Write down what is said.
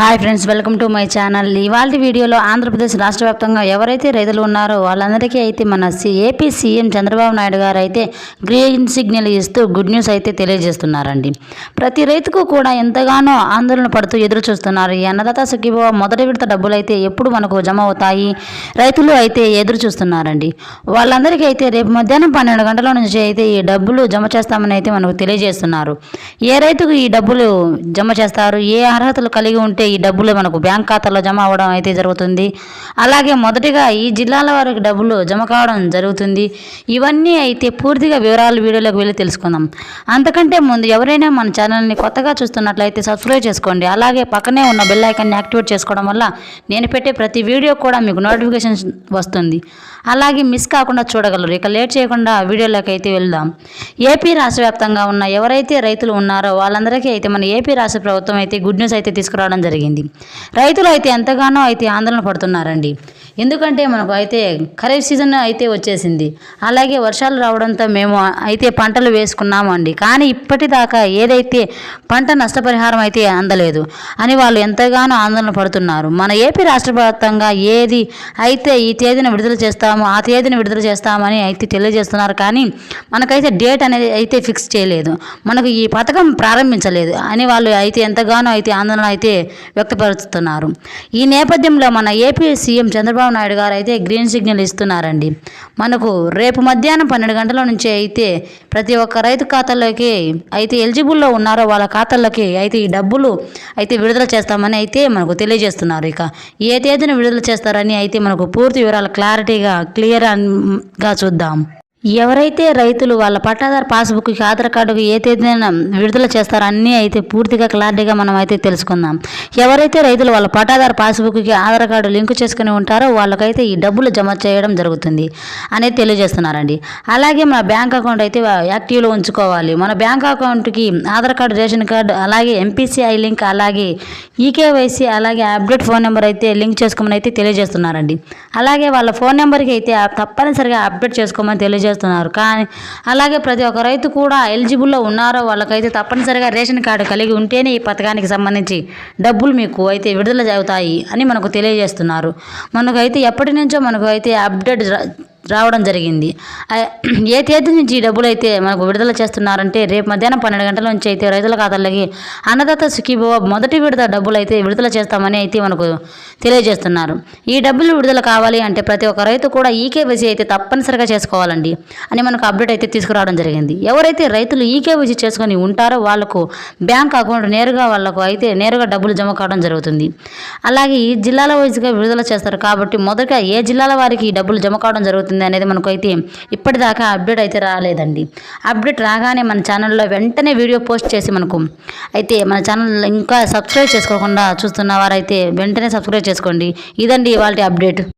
Hi friends welcome to my channel. ఇవాళ వీడియోలో ఆంధ్రప్రదేశ్ రాష్ట్ర వ్యాప్తంగా ఎవరైతే రైతులు ఉన్నారో వాళ్ళందరికీ అయితే మన సి ఏపీ సీఎం చంద్రబాబు నాయుడు గారు అయితే గ్రీన్ సిగ్నల్ ఇస్తూ గుడ్ న్యూస్ అయితే తెలియజేస్తున్నారండి. ప్రతి రైతుకు కూడా ఎంతగానో ఆందోళన పడుతూ ఎదురు చూస్తున్నారు ఈ అన్నదాత సుఖీభవ మొదటి విడత డబ్బులు అయితే ఎప్పుడు మనకు జమ అవుతాయి? రైతులు అయితే ఎదురు చూస్తున్నారండి వాళ్ళందరికీ అయితే రేపు మధ్యాహ్నం పన్నెండు గంటల నుంచి అయితే ఈ డబ్బులు జమ చేస్తామని అయితే మనకు తెలియజేస్తున్నారు. ఏ రైతుకు ఈ డబ్బులు జమ చేస్తారు? ఏ అర్హతలు కలిగి ఉంటే ఈ డబ్బులు మనకు బ్యాంక్ ఖాతాలో జమ అవ్వడం అయితే జరుగుతుంది. అలాగే మొదటిగా ఈ జిల్లాల వారికి డబ్బులు జమ కావడం జరుగుతుంది. ఇవన్నీ అయితే పూర్తిగా వివరాలు వీడియోలోకి వెళ్ళి తెలుసుకుందాం. అంతకంటే ముందు ఎవరైనా మన ఛానల్ని కొత్తగా చూస్తున్నట్లయితే సబ్స్క్రైబ్ చేసుకోండి. అలాగే పక్కనే ఉన్న బెల్ ఐకాన్ని యాక్టివేట్ చేసుకోవడం వల్ల నేను పెట్టే ప్రతి వీడియో కూడా మీకు నోటిఫికేషన్ వస్తుంది. అలాగే మిస్ కాకుండా చూడగలరు. ఇక లేట్ చేయకుండా వీడియోలోకి అయితే వెళ్దాం. ఏపీ రాష్ట్ర వ్యాప్తంగా ఉన్న ఎవరైతే రైతులు ఉన్నారో వాళ్ళందరికీ అయితే మన ఏపీ రాష్ట్ర ప్రభుత్వం అయితే గుడ్ న్యూస్ అయితే తీసుకురావడం జరిగింది. రైతులు అయితే ఎంతగానో అయితే ఆందోళన పడుతున్నారండి. ఎందుకంటే మనకు అయితే ఖరీఫ్ సీజన్ అయితే వచ్చేసింది. అలాగే వర్షాలు రావడంతో మేము అయితే పంటలు వేసుకున్నాము అండి కానీ ఇప్పటిదాకా ఏదైతే పంట నష్టపరిహారం అయితే అందలేదు అని వాళ్ళు ఎంతగానో ఆందోళన పడుతున్నారు. మన ఏపీ రాష్ట్ర వ్యాప్తంగా ఏది అయితే ఈ తేదీన విడుదల చేస్తాము ఆ తేదీన విడుదల చేస్తామని అయితే తెలియజేస్తున్నారు. కానీ మనకైతే డేట్ అనేది అయితే ఫిక్స్ చేయలేదు. మనకు ఈ పథకం ప్రారంభించలేదు అని వాళ్ళు అయితే ఎంతగానో అయితే ఆందోళన అయితే వ్యక్తపరుస్తున్నారు. ఈ నేపథ్యంలో మన ఏపీ సీఎం చంద్రబాబు నాయుడు గారు అయితే గ్రీన్ సిగ్నల్ ఇస్తున్నారండి. మనకు రేపు మధ్యాహ్నం పన్నెండు గంటల నుంచి అయితే ప్రతి ఒక్క రైతు ఖాతాలోకి అయితే ఎలిజిబుల్లో ఉన్నారో వాళ్ళ ఖాతాల్లోకి అయితే ఈ డబ్బులు అయితే విడుదల చేస్తామని అయితే మనకు తెలియజేస్తున్నారు. ఇక ఏ తేదీన విడుదల చేస్తారని అయితే మనకు పూర్తి వివరాలు క్లారిటీగా క్లియర్గా చూద్దాం. ఎవరైతే రైతులు వాళ్ళ పట్టాదారు పాస్బుక్కి ఆధార్ కార్డుకి ఏ తేదీన విడుదల చేస్తారో అన్నీ అయితే పూర్తిగా క్లారిటీగా మనం అయితే తెలుసుకుందాం. ఎవరైతే రైతులు వాళ్ళ పట్టాదారు పాస్బుక్కి ఆధార్ కార్డు లింక్ చేసుకుని ఉంటారో వాళ్ళకైతే ఈ డబ్బులు జమ చేయడం జరుగుతుంది అనేది తెలియజేస్తున్నారండి. అలాగే మన బ్యాంక్ అకౌంట్ అయితే యాక్టివ్లో ఉంచుకోవాలి. మన బ్యాంక్ అకౌంట్కి ఆధార్ కార్డు రేషన్ కార్డు అలాగే ఎంపీసీఐ లింక్ అలాగే ఈకేవైసీ అలాగే అప్డేట్ ఫోన్ నెంబర్ అయితే లింక్ చేసుకోమని అయితే తెలియజేస్తున్నారండి. అలాగే వాళ్ళ ఫోన్ నెంబర్కి అయితే తప్పనిసరిగా అప్డేట్ చేసుకోమని చేస్తున్నారు. కానీ అలాగే ప్రతి ఒక్క రైతు కూడా ఎలిజిబుల్లో ఉన్నారో వాళ్ళకైతే తప్పనిసరిగా రేషన్ కార్డు కలిగి ఉంటేనే ఈ పథకానికి సంబంధించి డబ్బులు మీకు అయితే విడుదల అవుతాయి అని మనకు తెలియజేస్తున్నారు. మనకైతే ఎప్పటి నుంచో మనకు అయితే అప్డేట్ రావడం జరిగింది. ఏ తేదీ నుంచి ఈ డబ్బులు అయితే మనకు విడుదల చేస్తున్నారంటే రేపు మధ్యాహ్నం పన్నెండు గంటల నుంచి అయితే రైతుల ఖాతాలకి అన్నదాత సుఖీభవ మొదటి విడత డబ్బులు అయితే విడుదల చేస్తామని అయితే మనకు తెలియజేస్తున్నారు. ఈ డబ్బులు విడుదల కావాలి అంటే ప్రతి ఒక్క రైతు కూడా ఈకేవైసీ అయితే తప్పనిసరిగా చేసుకోవాలండి అని మనకు అప్డేట్ అయితే తీసుకురావడం జరిగింది. ఎవరైతే రైతులు ఈకేవైసీ చేసుకొని ఉంటారో వాళ్ళకు బ్యాంక్ అకౌంట్ నేరుగా వాళ్ళకు అయితే నేరుగా డబ్బులు జమ కావడం జరుగుతుంది. అలాగే ఈ జిల్లాల వైజ్గా విడుదల చేస్తారు కాబట్టి మొదట ఏ జిల్లాల వారికి ఈ డబ్బులు జమ కావడం జరుగుతుంది అనేది మనకైతే ఇప్పటిదాకా అప్డేట్ అయితే రాలేదండి. అప్డేట్ రాగానే మన ఛానల్లో వెంటనే వీడియో పోస్ట్ చేసి మనకు అయితే మన ఛానల్ ఇంకా సబ్స్క్రైబ్ చేసుకోకుండా చూస్తున్న వారైతే వెంటనే సబ్స్క్రైబ్ చేసుకోండి. ఇదండి ఇవాళ అప్డేట్.